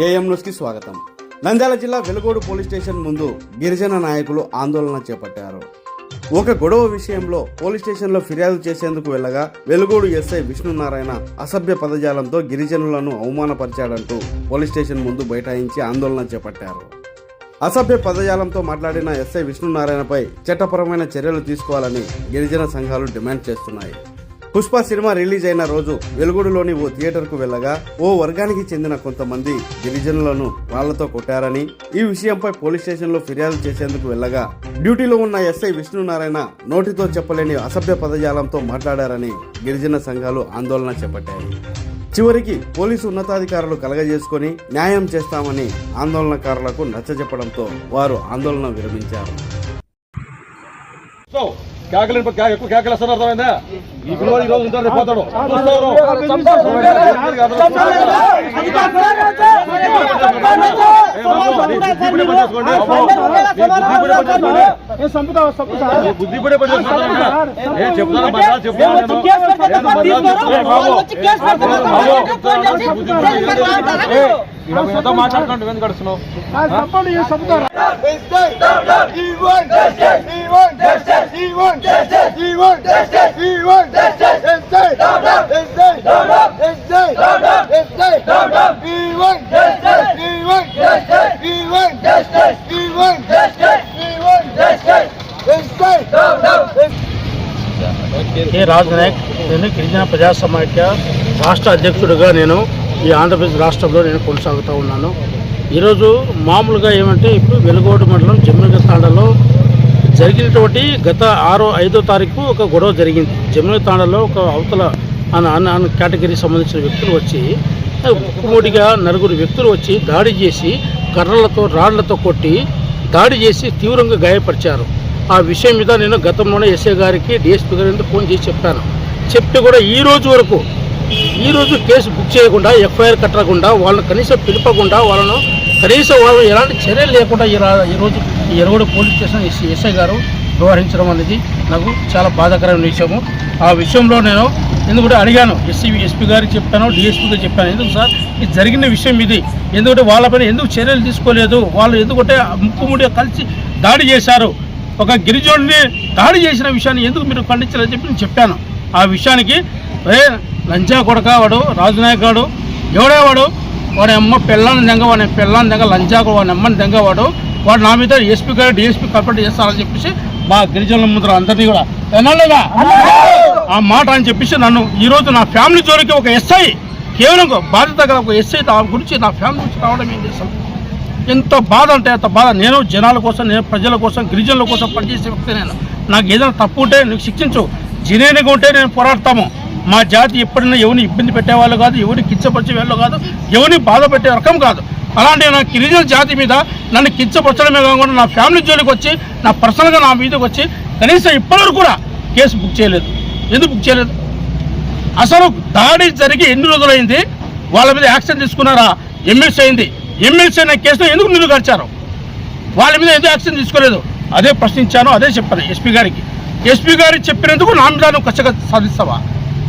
AM న్యూస్కి స్వాగతం. నంద్యాల జిల్లా వెలుగోడు పోలీస్ స్టేషన్ ముందు గిరిజన నాయకులు ఆందోళన చేపట్టారు. ఒక గొడవ విషయంలో పోలీస్ స్టేషన్లో ఫిర్యాదు చేసేందుకు వెళ్ళగా వెలుగోడు ఎస్ఐ విష్ణునారాయణ అసభ్య పదజాలంతో గిరిజనులను అవమానపరిచాడంటూ పోలీస్ స్టేషన్ ముందు బైఠాయించి ఆందోళన చేపట్టారు. అసభ్య పదజాలంతో మాట్లాడిన ఎస్ఐ విష్ణునారాయణపై చట్టపరమైన చర్యలు తీసుకోవాలని గిరిజన సంఘాలు డిమాండ్ చేస్తున్నాయి. పుష్ప సినిమా రిలీజ్ అయిన రోజు వెలుగుడులోని ఓ థియేటర్కు వెళ్ళగా ఓ వర్గానికి చెందిన కొంతమంది గిరిజనులను వాళ్ళతో కొట్టారని ఈ విషయంపై పోలీస్ స్టేషన్లో ఫిర్యాదు చేసేందుకు వెళ్ళగా డ్యూటీలో ఉన్న ఎస్ఐ విష్ణునారాయణ నోటితో చెప్పలేని అసభ్య పదజాలంతో మాట్లాడారని గిరిజన సంఘాలు ఆందోళన చేపట్టాయి. చివరికి పోలీసు ఉన్నతాధికారులు కలగజేసుకుని న్యాయం చేస్తామని ఆందోళనకారులకు నచ్చజెప్పడంతో వారు ఆందోళన విరమించారు. కేకలు కేక ఎక్కువ కేకలు వస్తున్నారు అర్థమైందా ఈ పిల్లవాడు ఈ రోజు ఉంటాడు రేపు పోతాడు బుద్ధి పడే పని చేసుకోండి. ఏ చెప్తాను మళ్ళా చెప్తాను నేను. నేను మళ్ళా చెప్తాను బాబు. ఏ, ఈడ ఏదో మాట్లాడుకుంటూ ఎందుకు గడుస్తున్నావు కె రాజు నాయక్ నేను గిరిజన ప్రజా సమాఖ్య రాష్ట్ర అధ్యక్షుడిగా నేను ఈ ఆంధ్రప్రదేశ్ రాష్ట్రంలో నేను కొనసాగుతూ ఉన్నాను ఈరోజు మామూలుగా ఏమంటే ఇప్పుడు వెలుగోడు మండలం జమ్మిగ తాండలో జరిగినటువంటి గత ఆరో ఐదో తారీఖు ఒక గొడవ జరిగింది. జమ్మిగ తాండలో ఒక అవతల అన్న అన్న కేటగిరీకి సంబంధించిన వ్యక్తులు వచ్చి ముక్కుముడిగా నలుగురు వ్యక్తులు వచ్చి దాడి చేసి కర్రలతో రాళ్ళతో కొట్టి దాడి చేసి తీవ్రంగా గాయపరిచారు. ఆ విషయం మీద నేను గతంలోనే ఎస్ఏ గారికి డిఎస్పీ గారికి ఫోన్ చేసి చెప్పాను. చెప్తే కూడా ఈ రోజు వరకు ఈ రోజు కేసు బుక్ చేయకుండా ఎఫ్ఐఆర్ కట్టకుండా వాళ్ళని కనీసం పిలపకుండా వాళ్ళను కనీసం వాళ్ళు ఎలాంటి చర్యలు లేకుండా ఈ ఈరోజు ఈ Eragodu police station S- SI గారు వ్యవహరించడం అనేది నాకు చాలా బాధాకరమైన విషయము. ఆ విషయంలో నేను ఎందుకంటే అడిగాను. ఎస్సీ ఎస్పీ గారికి చెప్పాను డిఎస్పీకి చెప్పాను ఎందుకు సార్? ఇది జరిగిన విషయం ఇది. ఎందుకంటే వాళ్ళపైన ఎందుకు చర్యలు తీసుకోలేదు? వాళ్ళు ఎందుకంటే ముక్కుముడిగా కలిసి దాడి చేశారు. ఒక గిరిజనుడిని దాడి చేసిన విషయాన్ని ఎందుకు మీరు ఖండించాలని చెప్పి నేను చెప్పాను. ఆ విషయానికి ఏ లంచా కొడక వాడు రాజునాయక్ గాడు ఎవడేవాడు వాడి అమ్మ పిల్లని దెంగ వాడి పిల్లని దెంగ లంచా వాడి అమ్మని దెంగ వాడు. వాడు నా మీద ఎస్పీ గారు డిఎస్పీ కంప్లైంట్ చేస్తారని చెప్పేసి మా గిరిజనుల ముందర అందరినీ కూడా వినలేదా ఆ మాట అని చెప్పేసి నన్ను ఈరోజు నా ఫ్యామిలీ జోలికి ఒక ఎస్ఐ కేవలం బాధ్యత గల ఒక ఎస్ఐ దాని గురించి నా ఫ్యామిలీ గురించి రావడం ఏం చేస్తాం ఎంత బాధ అంటే అంత బాధ. నేను జనాల కోసం నేను ప్రజల కోసం గిరిజనుల కోసం పనిచేసే వ్యక్తి నేను. నాకు ఏదైనా తప్పు ఉంటే నీకు శిక్షించు. జినేనిగా ఉంటే నేను పోరాడతాము. మా జాతి ఎప్పుడైనా ఎవరిని ఇబ్బంది పెట్టేవాళ్ళు కాదు ఎవరిని కించపరిచే వాళ్ళు కాదు ఎవరిని బాధ పెట్టే రకం కాదు. అలాంటి నా గిరిజన జాతి మీద నన్ను కించపరచడమే కాకుండా నా ఫ్యామిలీ జోలికి వచ్చి నా పర్సనల్గా నా మీదకి వచ్చి కనీసం ఇప్పటివరకు కూడా కేసు బుక్ చేయలేదు. ఎందుకు బుక్ చేయలేదు? అసలు దాడి జరిగి ఎన్ని రోజులైంది? వాళ్ళ మీద యాక్షన్ తీసుకున్నారా? ఎమ్మెల్సీ అయింది. ఎమ్మెల్సీ అయిన కేసులో ఎందుకు నిన్ను గడిచారు వాళ్ళ మీద ఎందుకు యాక్షన్ తీసుకోలేదు? అదే ప్రశ్నించాను అదే చెప్పాను ఎస్పీ గారికి. ఎస్పీ గారికి చెప్పినందుకు నా మీద నువ్వు కచ్చగా సాధిస్తావా?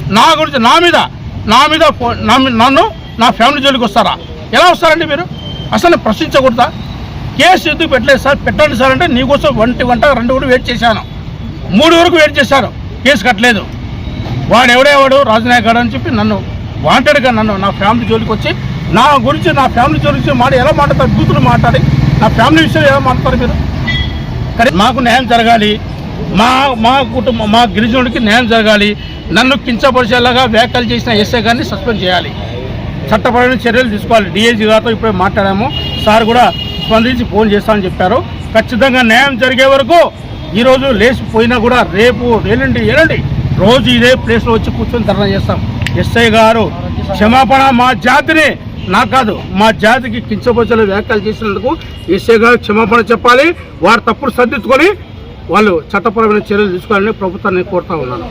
నా గురించి నా మీద నా మీద ఫో- నా నన్ను నా ఫ్యామిలీ జోలికి వస్తారా? ఎలా వస్తారండి మీరు? అసలు ప్రశ్నించకూడదా? కేసు ఎందుకు పెట్టలేదు సార్? పెట్టండి సార్ అంటే నీకోసం ఒంటి గంట రెండు కూడా వెయిట్ చేశాను. మూడు వరకు వెయిట్ చేశారు. కేసు కట్టలేదు. వాడు? ఎవడేవాడు రాజనాయక్ గారు అని చెప్పి నన్ను వాంటెడ్గా నన్ను నా ఫ్యామిలీ జోలికి వచ్చి నా గురించి నా ఫ్యామిలీ జోలికి మాట ఎలా మాట్లాడతారు? బూతులు మాట్లాడి నా ఫ్యామిలీ విషయం ఎలా మాట్లాడతారు మీరు? కానీ మాకు న్యాయం జరగాలి. మా మా కుటుంబం మా గిరిజనుడికి న్యాయం జరగాలి. నన్ను కించపరిచేలాగా వ్యాఖ్యలు చేసిన ఎస్ఐ గారిని సస్పెండ్ చేయాలి. చట్టపరమైన చర్యలు తీసుకోవాలి. డిఐజీ గారితో ఇప్పుడే మాట్లాడాము. సార్ కూడా స్పందించి ఫోన్ చేస్తామని చెప్పారు. ఖచ్చితంగా న్యాయం జరిగే వరకు ఈరోజు లేచిపోయినా కూడా రేపు ఎల్లుండి ఎల్లుండి రోజు ఇదే ప్లేస్లో వచ్చి కూర్చొని ధర్నా చేస్తాం. ఎస్ఐ గారు క్షమాపణ మా జాతిని నాకు కాదు మా జాతికి కించపరిచేలా వ్యాఖ్యలు చేసినందుకు ఎస్ఐ గారు క్షమాపణ చెప్పాలి. వారు తప్పుడు సర్దిద్దుకొని వాళ్ళు చట్టపరమైన చర్యలు తీసుకోవాలని ప్రభుత్వాన్ని కోరుతా ఉన్నాను.